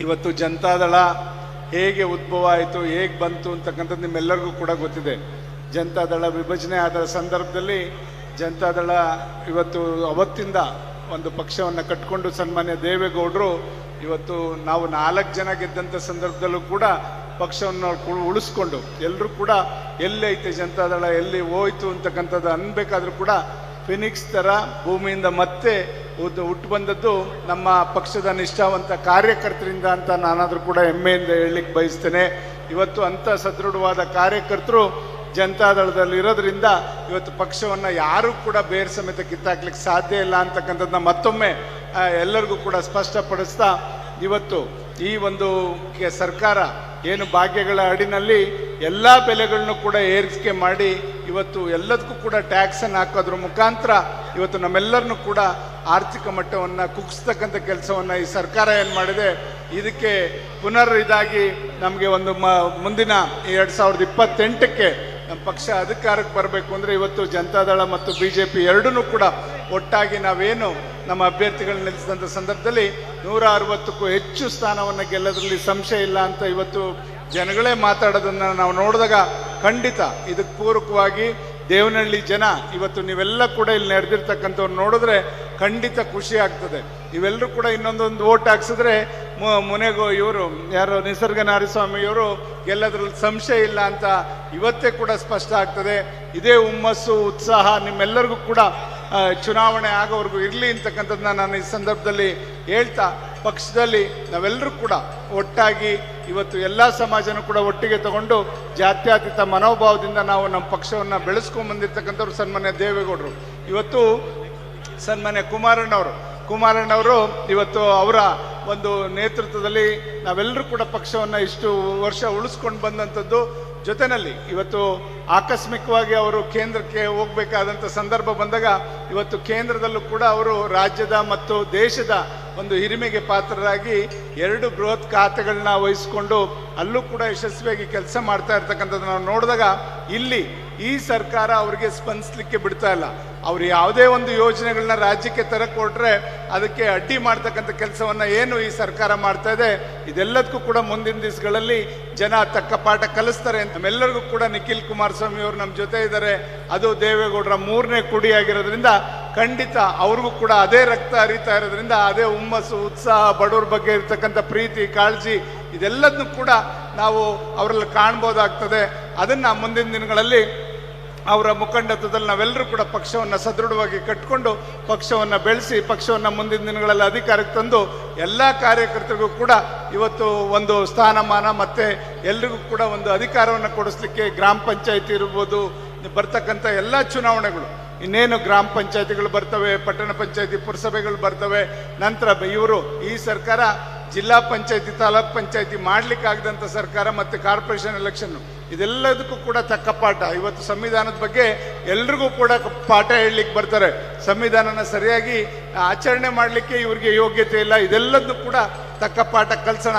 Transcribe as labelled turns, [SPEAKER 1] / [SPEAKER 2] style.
[SPEAKER 1] ಇವತ್ತು ಜನತಾದಳ ಹೇಗೆ ಉದ್ಭವ ಆಯಿತು ಹೇಗೆ ಬಂತು ಅಂತಕ್ಕಂಥದ್ದು ನಿಮ್ಮೆಲ್ಲರಿಗೂ ಕೂಡ ಗೊತ್ತಿದೆ. ಜನತಾದಳ ವಿಭಜನೆ ಆದ ಸಂದರ್ಭದಲ್ಲಿ ಜನತಾದಳ ಇವತ್ತು ಅವತ್ತಿಂದ ಒಂದು ಪಕ್ಷವನ್ನು ಕಟ್ಕೊಂಡು ಸನ್ಮಾನ್ಯ ದೇವೇಗೌಡರು ಇವತ್ತು ನಾವು ನಾಲ್ಕು ಜನ ಗೆದ್ದಂಥ ಸಂದರ್ಭದಲ್ಲೂ ಕೂಡ ಪಕ್ಷವನ್ನು ಉಳಿಸ್ಕೊಂಡು ಎಲ್ಲರೂ ಕೂಡ ಎಲ್ಲೈತೆ ಜನತಾದಳ ಎಲ್ಲಿ ಹೋಯ್ತು ಅಂತಕ್ಕಂಥದ್ದು ಅನ್ಬೇಕಾದ್ರೂ ಕೂಡ ಫಿನಿಕ್ಸ್ ಥರ ಭೂಮಿಯಿಂದ ಮತ್ತೆ ಉದ್ ಹುಟ್ಟು ಬಂದದ್ದು ನಮ್ಮ ಪಕ್ಷದ ನಿಷ್ಠಾವಂತ ಕಾರ್ಯಕರ್ತರಿಂದ ಅಂತ ನಾನಾದರೂ ಕೂಡ ಹೆಮ್ಮೆಯಿಂದ ಹೇಳಲಿಕ್ಕೆ ಬಯಸ್ತೇನೆ. ಇವತ್ತು ಅಂಥ ಸದೃಢವಾದ ಕಾರ್ಯಕರ್ತರು ಜನತಾದಳದಲ್ಲಿ ಇರೋದ್ರಿಂದ ಇವತ್ತು ಪಕ್ಷವನ್ನು ಯಾರೂ ಕೂಡ ಬೇರೆ ಸಮೇತ ಕಿತ್ತಾಕ್ಲಿಕ್ಕೆ ಸಾಧ್ಯ ಇಲ್ಲ ಅಂತಕ್ಕಂಥದ್ದನ್ನ ಮತ್ತೊಮ್ಮೆ ಎಲ್ಲರಿಗೂ ಕೂಡ ಸ್ಪಷ್ಟಪಡಿಸ್ತಾ ಇವತ್ತು ಈ ಒಂದು ಸರ್ಕಾರ ಏನು ಭಾಗ್ಯಗಳ ಅಡಿನಲ್ಲಿ ಎಲ್ಲ ಬೆಲೆಗಳನ್ನು ಕೂಡ ಏರಿಕೆ ಮಾಡಿ ಇವತ್ತು ಎಲ್ಲದಕ್ಕೂ ಕೂಡ ಟ್ಯಾಕ್ಸನ್ನು ಹಾಕೋದ್ರ ಮುಖಾಂತರ ಇವತ್ತು ನಮ್ಮೆಲ್ಲರನ್ನು ಕೂಡ ಆರ್ಥಿಕ ಮಟ್ಟವನ್ನು ಕುಗ್ಸ್ತಕ್ಕಂಥ ಕೆಲಸವನ್ನು ಈ ಸರ್ಕಾರ ಏನು ಮಾಡಿದೆ, ಇದಕ್ಕೆ ಪುನರ್ ಇದಾಗಿ ನಮಗೆ ಒಂದು ಮುಂದಿನ ಎರಡು ಸಾವಿರದ ಇಪ್ಪತ್ತೆಂಟಕ್ಕೆ ನಮ್ಮ ಪಕ್ಷ ಅಧಿಕಾರಕ್ಕೆ ಬರಬೇಕು ಅಂದರೆ ಇವತ್ತು ಜನತಾದಳ ಮತ್ತು ಬಿ ಜೆ ಪಿ ಎರಡೂ ಕೂಡ ಒಟ್ಟಾಗಿ ನಾವೇನು ನಮ್ಮ ಅಭ್ಯರ್ಥಿಗಳನ್ನ ನಿಲ್ಲಿಸಿದಂಥ ಸಂದರ್ಭದಲ್ಲಿ ನೂರ ಅರವತ್ತಕ್ಕೂ ಹೆಚ್ಚು ಸ್ಥಾನವನ್ನು ಗೆಲ್ಲೋದ್ರಲ್ಲಿ ಸಂಶಯ ಇಲ್ಲ ಅಂತ ಇವತ್ತು ಜನಗಳೇ ಮಾತಾಡೋದನ್ನು ನಾವು ನೋಡಿದಾಗ ಖಂಡಿತ ಇದಕ್ಕೆ ಪೂರಕವಾಗಿ ದೇವನಹಳ್ಳಿ ಜನ ಇವತ್ತು ನೀವೆಲ್ಲ ಕೂಡ ಇಲ್ಲಿ ನಡೆದಿರ್ತಕ್ಕಂಥವ್ರು ನೋಡಿದ್ರೆ ಖಂಡಿತ ಖುಷಿ ಆಗ್ತದೆ. ಇವೆಲ್ಲರೂ ಕೂಡ ಇನ್ನೊಂದೊಂದು ಓಟ್ ಹಾಕ್ಸಿದ್ರೆ ಮುನೆಗೋ, ಇವರು ಯಾರು ನಿಸರ್ಗ ನಾರಿಸ್ವಾಮಿಯವರು ಎಲ್ಲದರಲ್ಲಿ ಸಂಶಯ ಇಲ್ಲ ಅಂತ ಇವತ್ತೇ ಕೂಡ ಸ್ಪಷ್ಟ ಆಗ್ತದೆ. ಇದೇ ಹುಮ್ಮಸ್ಸು, ಉತ್ಸಾಹ ನಿಮ್ಮೆಲ್ಲರಿಗೂ ಕೂಡ ಚುನಾವಣೆ ಆಗೋವರೆಗೂ ಇರಲಿ ಅಂತಕ್ಕಂಥದ್ದನ್ನ ನಾನು ಈ ಸಂದರ್ಭದಲ್ಲಿ ಹೇಳ್ತಾ ಪಕ್ಷದಲ್ಲಿ ನಾವೆಲ್ಲರೂ ಕೂಡ ಒಟ್ಟಾಗಿ ಇವತ್ತು ಎಲ್ಲ ಸಮಾಜನೂ ಕೂಡ ಒಟ್ಟಿಗೆ ತಗೊಂಡು ಜಾತ್ಯತೀತ ಮನೋಭಾವದಿಂದ ನಾವು ನಮ್ಮ ಪಕ್ಷವನ್ನು ಬೆಳೆಸ್ಕೊಂಡು ಬಂದಿರ್ತಕ್ಕಂಥವ್ರು ಸನ್ಮಾನ್ಯ ದೇವೇಗೌಡರು. ಇವತ್ತು ಸನ್ಮಾನ್ಯ ಕುಮಾರಣ್ಣವರು. ಕುಮಾರಣ್ಣವರು ಇವತ್ತು ಅವರ ಒಂದು ನೇತೃತ್ವದಲ್ಲಿ ನಾವೆಲ್ಲರೂ ಕೂಡ ಪಕ್ಷವನ್ನು ಇಷ್ಟು ವರ್ಷ ಉಳಿಸ್ಕೊಂಡು ಬಂದಂಥದ್ದು ಜೊತೆಯಲ್ಲಿ ಇವತ್ತು ಆಕಸ್ಮಿಕವಾಗಿ ಅವರು ಕೇಂದ್ರಕ್ಕೆ ಹೋಗಬೇಕಾದಂಥ ಸಂದರ್ಭ ಬಂದಾಗ ಇವತ್ತು ಕೇಂದ್ರದಲ್ಲೂ ಕೂಡ ಅವರು ರಾಜ್ಯದ ಮತ್ತು ದೇಶದ ಒಂದು ಹಿರಿಮೆಗೆ ಪಾತ್ರರಾಗಿ ಎರಡು ಬೃಹತ್ ಖಾತೆಗಳನ್ನ ವಹಿಸಿಕೊಂಡು ಅಲ್ಲೂ ಕೂಡ ಯಶಸ್ವಿಯಾಗಿ ಕೆಲಸ ಮಾಡ್ತಾ ಇರ್ತಕ್ಕಂಥದ್ದು ನಾವು ನೋಡಿದಾಗ ಇಲ್ಲಿ ಈ ಸರ್ಕಾರ ಅವರಿಗೆ ಸ್ಪಂದಿಸಲಿಕ್ಕೆ ಬಿಡ್ತಾ ಇಲ್ಲ. ಅವರು ಯಾವುದೇ ಒಂದು ಯೋಜನೆಗಳನ್ನ ರಾಜ್ಯಕ್ಕೆ ತರಕೊಟ್ರೆ ಕೊಟ್ರೆ ಅದಕ್ಕೆ ಅಡ್ಡಿ ಮಾಡ್ತಕ್ಕಂಥ ಕೆಲಸವನ್ನ ಏನು ಈ ಸರ್ಕಾರ ಮಾಡ್ತಾ ಇದೆ, ಇದೆಲ್ಲದಕ್ಕೂ ಕೂಡ ಮುಂದಿನ ದಿವಸಗಳಲ್ಲಿ ಜನ ತಕ್ಕ ಪಾಠ ಕಲಿಸ್ತಾರೆ. ನಮ್ಮೆಲ್ಲರಿಗೂ ಕೂಡ ನಿಖಿಲ್ ಕುಮಾರಸ್ವಾಮಿ ಅವರು ನಮ್ಮ ಜೊತೆ ಇದ್ದಾರೆ. ಅದು ದೇವೇಗೌಡರ ಮೂರನೇ ಕುಡಿ ಆಗಿರೋದ್ರಿಂದ ಖಂಡಿತ ಅವ್ರಿಗೂ ಕೂಡ ಅದೇ ರಕ್ತ ಹರಿತಾ ಇರೋದ್ರಿಂದ ಅದೇ ಹುಮ್ಮಸ್ಸು, ಉತ್ಸಾಹ, ಬಡವ್ರ ಬಗ್ಗೆ ಇರ್ತಕ್ಕಂಥ ಪ್ರೀತಿ, ಕಾಳಜಿ ಇದೆಲ್ಲದನ್ನು ಕೂಡ ನಾವು ಅವರಲ್ಲಿ ಕಾಣ್ಬೋದಾಗ್ತದೆ. ಅದನ್ನು ಮುಂದಿನ ದಿನಗಳಲ್ಲಿ ಅವರ ಮುಖಂಡತ್ವದಲ್ಲಿ ನಾವೆಲ್ಲರೂ ಕೂಡ ಪಕ್ಷವನ್ನು ಸದೃಢವಾಗಿ ಕಟ್ಟಿಕೊಂಡು ಪಕ್ಷವನ್ನು ಬೆಳೆಸಿ, ಪಕ್ಷವನ್ನು ಮುಂದಿನ ದಿನಗಳಲ್ಲಿ ಅಧಿಕಾರಕ್ಕೆ ತಂದು ಎಲ್ಲ ಕಾರ್ಯಕರ್ತರಿಗೂ ಕೂಡ ಇವತ್ತು ಒಂದು ಸ್ಥಾನಮಾನ ಮತ್ತು ಎಲ್ರಿಗೂ ಕೂಡ ಒಂದು ಅಧಿಕಾರವನ್ನು ಕೊಡಿಸ್ಲಿಕ್ಕೆ ಗ್ರಾಮ ಪಂಚಾಯತಿ ಇರ್ಬೋದು, ಬರ್ತಕ್ಕಂಥ ಎಲ್ಲ ಚುನಾವಣೆಗಳು. ಇನ್ನೇನು ಗ್ರಾಮ ಪಂಚಾಯತಿಗಳು ಬರ್ತವೆ, ಪಟ್ಟಣ ಪಂಚಾಯತಿ, ಪುರಸಭೆಗಳು ಬರ್ತವೆ, ನಂತರ ಇವರು ಈ ಸರ್ಕಾರ ಜಿಲ್ಲಾ ಪಂಚಾಯತಿ, ತಾಲೂಕ್ ಪಂಚಾಯತಿ ಮಾಡಲಿಕ್ಕಾಗದಂಥ ಸರ್ಕಾರ ಮತ್ತು ಕಾರ್ಪೊರೇಷನ್ ಎಲೆಕ್ಷನ್ ಇದೆಲ್ಲದಕ್ಕೂ ಕೂಡ ತಕ್ಕ ಪಾಠ. ಇವತ್ತು ಸಂವಿಧಾನದ ಬಗ್ಗೆ ಎಲ್ರಿಗೂ ಕೂಡ ಪಾಠ ಹೇಳಲಿಕ್ಕೆ ಬರ್ತಾರೆ. ಸಂವಿಧಾನನ ಸರಿಯಾಗಿ ಆಚರಣೆ ಮಾಡಲಿಕ್ಕೆ ಇವರಿಗೆ ಯೋಗ್ಯತೆ ಇಲ್ಲ. ಇದೆಲ್ಲದನ್ನು ಕೂಡ ತಕ್ಕ ಪಾಠ ಕಲ್ಸೋಣ